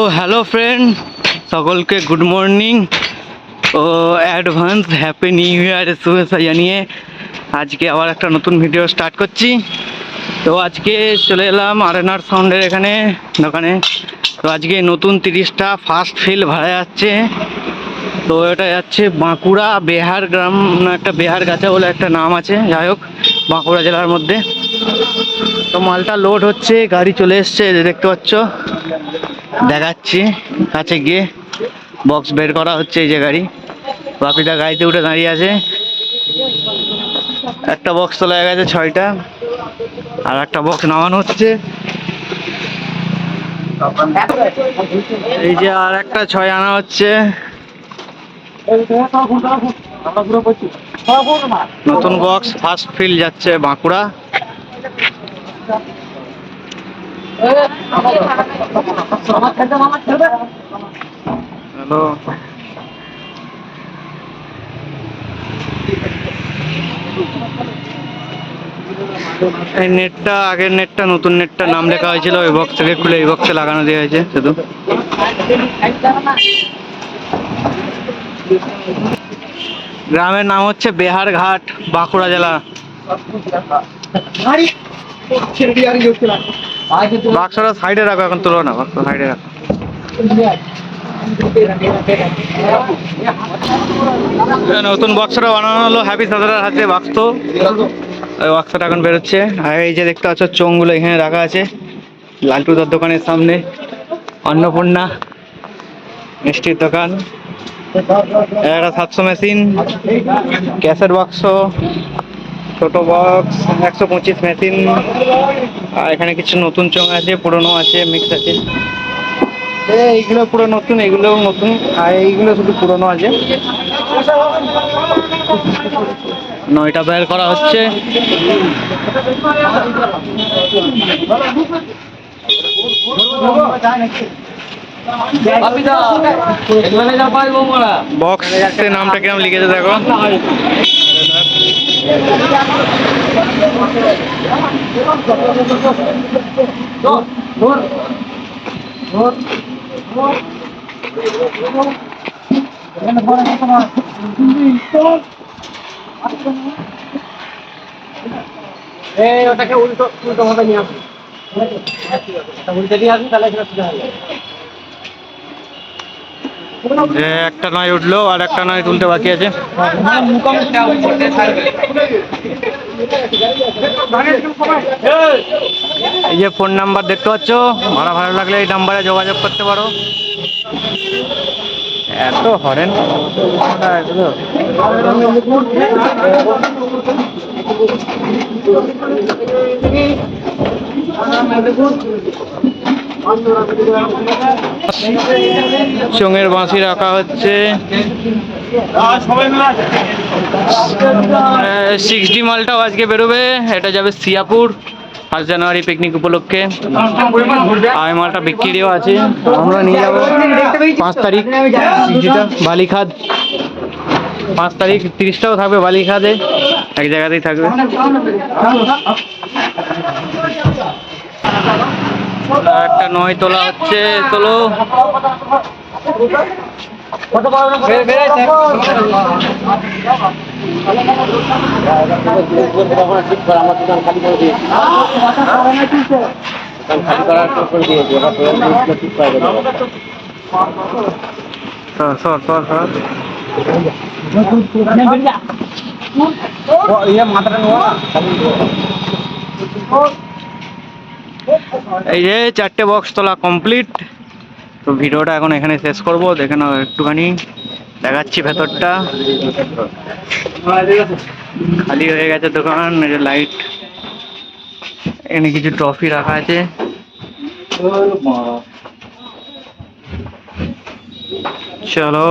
তো hello friend সকলকে good morning ও অ্যাডভান্স হ্যাপি নিউ ইয়ারের শুভেচ্ছা জানিয়ে আজকে আবার একটা নতুন ভিডিও স্টার্ট করছি। তো আজকে চলে এলাম আরেনার সাউন্ডের এখানে, দোকানে। তো আজকে নতুন তিরিশটা ফার্স্ট ফিল ভাড়া যাচ্ছে। তো এটা যাচ্ছে বাঁকুড়া বেহার গ্রাম না একটা বেহার গাছা বলে একটা নাম আছে, যাই হোক, বাঁকুড়া জেলার মধ্যে। তো মালটা লোড হচ্ছে, গাড়ি চলে এসছে দেখতে পাচ্ছ। দেখাচ্ছি। কাছে গিয়ে বক্স বের করা হচ্ছে এই যে গাড়ি। বাপিদা গাড়িতে উঠে দাঁড়িয়ে আছে। একটা বক্স তোলা গেছে ছয়টা। আর একটা বক্স নামানো হচ্ছে। এই যে আর একটা ছয় আনা হচ্ছে। নতুন বক্স ফার্স্ট ফিল যাচ্ছে বাঁকুড়া। হ্যালো এই নেটটা, আগের নেটটা, নতুন নেটটা নাম লেখা হয়েছিল, ওই বক্স থেকে খুলে এই বক্সে লাগানো দেওয়া হয়েছে, শুধু। গ্রামের নাম হচ্ছে বেহার ঘাট, বাঁকুড়া জেলা। বাক্সটা সাইডে রাখো, এখন তুলো না বাক্স সাইডে রাখো। নতুন বক্সটা বানানো হলো হ্যাপি সাদার হাতে বাক্স। ওই বক্সটা এখন বেরোচ্ছে। আর এই যে দেখতে পাচ্ছ, চোঙগুলো এখানে রাখা আছে লালটুদার দোকানের সামনে। অন্নপূর্ণা, মিষ্টির দোকান। একটা সাতশো মেশিন ক্যাসেট বাক্স, ছোট বক্স একশো পঁচিশ মেশিন। আর এখানে কিছু নতুন চোঙ আছে, পুরনো আছে মিক্স আছে। এইগুলো পুরো নতুন, এগুলোও নতুন, আর এইগুলো শুধু পুরনো আছে। নয়টা বের করা হচ্ছে। বক্সের নামটা কিরম লিখেছে দেখো। ওটাকে উল্টো উল্টো ভাবে নিয়ে আসুন উল্টে দিয়ে আসুন তাহলে সেটা হয়ে যাবে একটা নয় উঠল আর একটা নয় তুলতে বাকি আছে। এই যে ফোন নাম্বার দেখতে পাচ্ছ, ভাড়া ভালো লাগলে এই নাম্বারে যোগাযোগ করতে পারো। এত হরেন। চোঙের বাঁশি রাখা হচ্ছে। সিক্সটি মালটাও আজকে বেরোবে। এটা যাবে সিয়াপুর। ফার্স্ট জানুয়ারি পিকনিক উপলক্ষে। এই মালটা বিক্রিও আছে। আমরা নিয়ে যাব। পাঁচ তারিখ। বালিখাদ। পাঁচ তারিখ, তিরিশটাও থাকবে বালিখাদে। এক জায়গাতেই থাকবে। একটা নয় তোলা হচ্ছে তোলো। সর সর সর। সর ইয়ে মাথাটা নেওয়া এই যে চারটে বক্স তোলা কমপ্লিট তো ভিডিওটা এখন এখানে শেষ করব, দেখে নাও একটুখানি। দেখাচ্ছি ভেতরটা। খালি হয়ে গেছে দোকান, এই যে লাইট এখানে কিছু ট্রফি রাখা আছে। চলো।